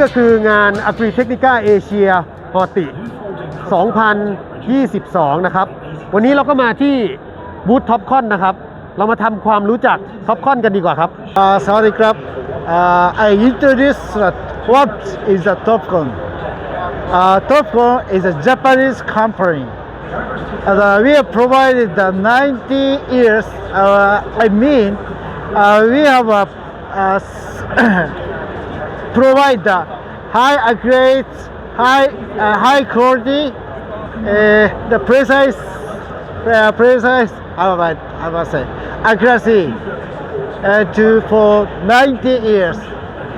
ก็คืองาน Agri Technica Asia ฮอติ 2022 นะครับ วันนี้เราก็มาที่บูธท็อปคอนนะครับ เรามาทำความรู้จักท็อปคอนกันดีกว่าครับ Uh, sorry, Club. Uh, I introduce uh, what is a Topcon. Uh, Topcon is a Japanese company. And, uh, we have provided the 90 years. Uh, I mean, uh, we have uh, uh, provide high accurate, high uh, high quality, uh, the precise, uh, precise. How about how about say accuracy uh, to for 90 years.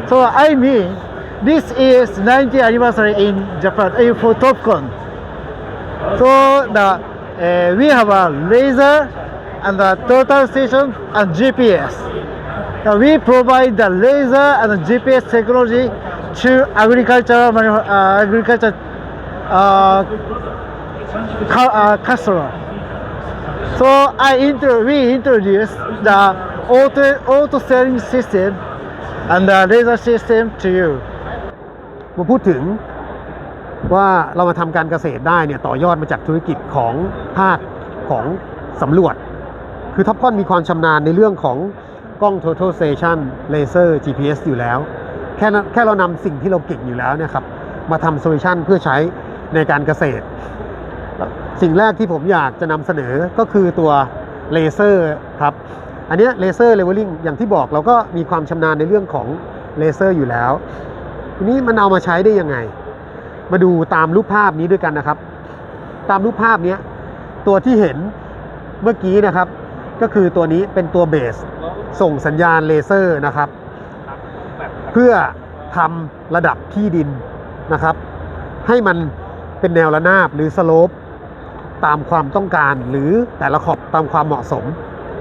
So I mean, this is 90 anniversary in Japan uh, for Topcon. So the uh, we have a laser and the total station and GPS. Now we provide the laser and the GPS technology to agricultural uh, agriculture uh, cu- uh, customer. So I inter we introduced the auto auto selling system and the laser system to you. มาพูดถึงว่าเรามาทำการเกษตรได้เนี่ยต่อยอดมาจากธุรกิจของภาคของสำรวจ คือท็อปคอนมีความชำนาญในเรื่องของ กล้อง Total Station Laser GPS อยู่แล้ว แค่แค่เรานำสิ่งที่เราเก่งอยู่แล้วเนี่ยครับมาทำโซลูชันเพื่อใช้ในการเกษตร สิ่งแรกที่ผมอยากจะนำเสนอก็คือตัวเลเซอร์ครับ อันนี้เลเซอร์เลเวลลิ่งอย่างที่บอกเราก็มีความชำนาญในเรื่องของเลเซอร์อยู่แล้วทีนี้มันเอามาใช้ได้ยังไง มาดูตามรูปภาพนี้ด้วยกันนะครับ ตามรูปภาพนี้ตัวที่เห็นเมื่อกี้นะครับ ก็คือตัวนี้เป็นตัวเบส ส่งสัญญาณเลเซอร์นะครับ เพื่อทำระดับที่ดินนะครับ ให้มันเป็นแนวระนาบหรือสโลปตามความต้องการหรือแต่ละขอบตามความเหมาะสม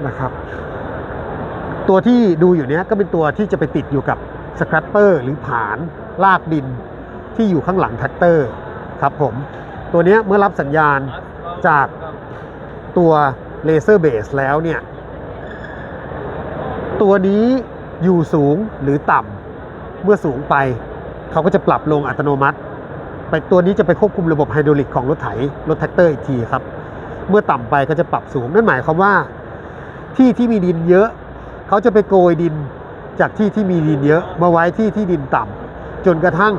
นะครับ ตัวที่ดูอยู่เนี้ยก็เป็นตัวที่จะไปติดอยู่กับสครับเปอร์หรือผานลากดินที่อยู่ข้างหลังแท็กเตอร์ครับผม ตัวเนี้ยเมื่อรับสัญญาณจากตัว เลเซอร์เบสแล้วเนี่ย ตัวนี้อยู่สูงหรือต่ำเมื่อสูงไป เขาก็จะปรับลงอัตโนมัติ ไปตัวนี้จะไปควบคุมระบบไฮดรอลิกของรถไถ รถแท็กเตอร์อีกทีครับ เมื่อต่ำไปก็จะปรับสูง นั่นหมายความว่าที่ที่มีดินเยอะ เขาจะไปโกยดินจากที่ที่มีดินเยอะมาไว้ที่ที่ดินต่ำจนกระทั่ง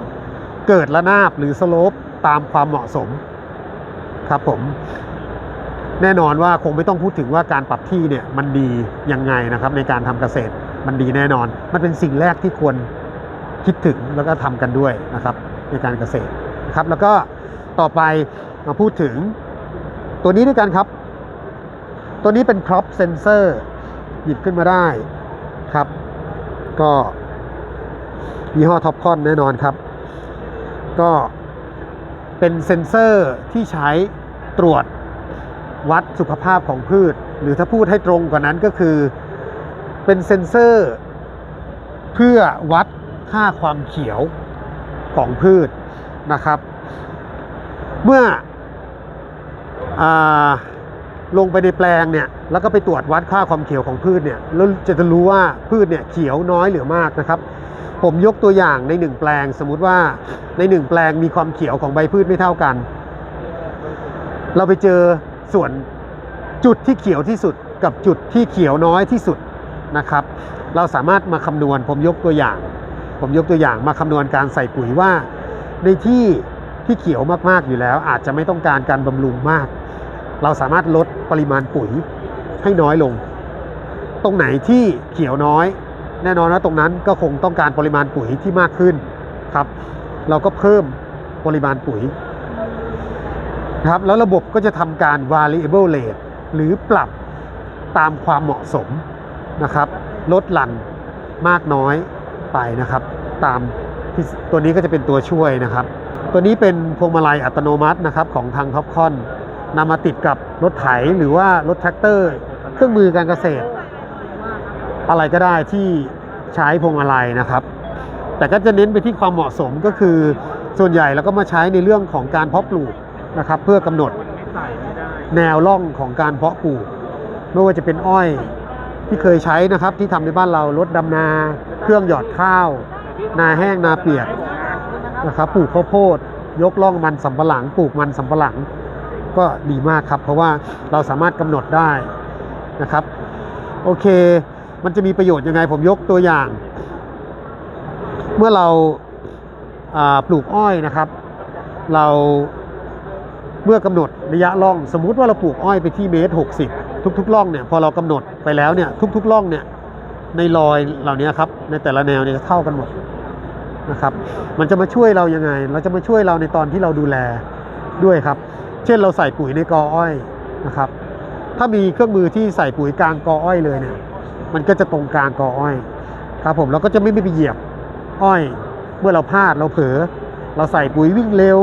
เกิดระนาบหรือสโลปตามความเหมาะสมครับผม แน่นอนว่าคงไม่ต้องพูดถึงว่าการปรับที่เนี่ยมันดียังไงนะครับในการทำเกษตรมันดีแน่นอน มันเป็นสิ่งแรกที่ควรคิดถึงแล้วก็ทำกันด้วยนะครับในการเกษตรนะครับแล้วก็ต่อไปมาพูดถึงตัวนี้ด้วยกันครับ ตัวนี้เป็น crop sensor หยิบขึ้นมาได้ครับ ก็ยี่ห้อท็อปคอนแน่นอนครับ ก็เป็นเซ็นเซอร์ที่ใช้ตรวจ วัดสุขภาพของพืช หรือถ้าพูดให้ตรงกว่านั้นก็คือเป็นเซ็นเซอร์ เพื่อวัดค่าความเขียวของพืชนะครับ เมื่ออลงไปในแปลงเนี่ยแล้วก็ไปตรวจวัดค่าความเขียวของพืชเนี่ยแล้วจะจะรู้ว่าพืชเนี่ยเขียวน้อยหรือมากนะครับ ผมยกตัวอย่างในหนึ่งแปลง สมมุติว่าในหนึ่งแปลงมีความเขียวของใบพืชไม่เท่ากัน เราไปเจอ ส่วนจุดที่เขียวที่สุดกับจุดที่เขียวน้อยที่สุดนะครับ เราสามารถมาคำนวณผมยกตัวอย่าง ผมยกตัวอย่างมาคำนวณการใส่ปุ๋ยว่า ในที่ที่เขียวมากๆอยู่แล้ว อาจจะไม่ต้องการการบำรุงมาก เราสามารถลดปริมาณปุ๋ยให้น้อยลง ตรงไหนที่เขียวน้อย แน่นอนว่าตรงนั้นก็คงต้องการปริมาณปุ๋ยที่มากขึ้นครับ เราก็เพิ่มปริมาณปุ๋ย นะครับแล้วระบบก็จะทำการ variable rate หรือปรับตามความเหมาะสมนะครับ ลดหลั่นมากน้อยไปนะครับ ตามตัวนี้ก็จะเป็นตัวช่วยนะครับ ตัวนี้เป็นพวงมาลัยอัตโนมัตินะครับของทางท็อปคอนนำมาติดกับรถไถหรือว่ารถแท็กเตอร์ เครื่องมือการเกษตร อะไรก็ได้ที่ใช้พวงมาลัยนะครับ แต่ก็จะเน้นไปที่ความเหมาะสมก็คือส่วนใหญ่แล้วก็มาใช้ในเรื่องของการเพาะปลูก นะครับ เพื่อกำหนดแนวร่องของการเพาะปลูกไม่ว่าจะเป็นอ้อยที่เคยใช้นะครับ ที่ทำในบ้านเรารถดำนา เครื่องหยอดข้าว นาแห้งนาเปียกนะครับปลูกข้าวโพด ยกล่องมันสำปะหลัง ปลูกมันสำปะหลัง ก็ดีมากครับ เพราะว่าเราสามารถกำหนดได้นะครับ โอเค มันจะมีประโยชน์ยังไงผมยกตัวอย่าง เมื่อเราปลูกอ้อยนะครับ เรา เมื่อกำหนดระยะร่อง สมมุติว่าเราปลูกอ้อยไปที่เมตรหกสิบทุกๆร่องเนี่ยพอเรากำหนดไปแล้วเนี่ยทุกๆร่องเนี่ยในรอยเหล่านี้ครับในแต่ละแนวเนี่ยจะเท่ากันหมดนะครับ มันจะมาช่วยเรายังไง เราจะมาช่วยเราในตอนที่เราดูแลด้วยครับ เช่นเราใส่ปุ๋ยในกออ้อยนะครับ ถ้ามีเครื่องมือที่ใส่ปุ๋ยกลางกออ้อยเลยเนี่ย มันก็จะตรงกลางกออ้อยครับผมเราก็จะไม่ไม่ไปเหยียบอ้อย เมื่อเราพลาดเราเผลอเราใส่ปุ๋ยวิ่งเร็ว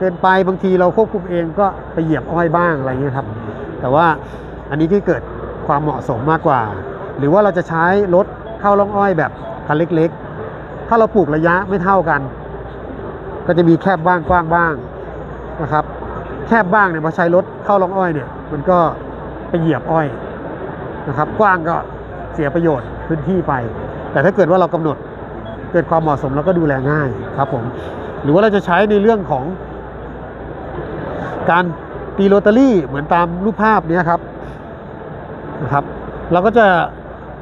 เกินไปบางทีเราควบคุมเองก็ไปเหยียบอ้อยบ้างอะไรเงี้ยครับ แต่ว่าอันนี้ที่เกิดความเหมาะสมมากกว่า หรือว่าเราจะใช้รถเข้าร่องอ้อยแบบคันเล็กๆ ถ้าเราปลูกระยะไม่เท่ากัน ก็จะมีแคบบ้างกว้างบ้างนะครับ แคบบ้างเนี่ยพอใช้รถเข้าร่องอ้อยเนี่ย มันก็ไปเหยียบอ้อยนะครับ กว้างก็เสียประโยชน์พื้นที่ไป แต่ถ้าเกิดว่าเรากำหนดเกิดความเหมาะสมแล้วก็ดูแลง่ายครับผม หรือว่าเราจะใช้ในเรื่องของ การตีโรตารี่เหมือนตามรูปภาพนี้ครับนะครับ เราก็จะ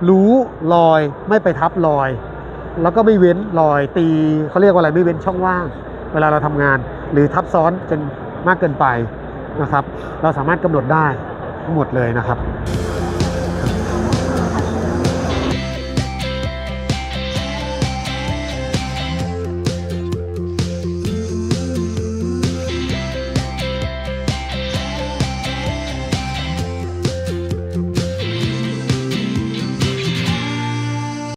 รู้รอยไม่ไปทับรอย แล้วก็ไม่เว้นรอยตีเขาเรียกว่าอะไรไม่เว้นช่องว่าง เวลาเราทำงาน หรือทับซ้อนจนมากเกินไปนะครับ เราสามารถกำหนดได้ทั้งหมดเลยนะครับ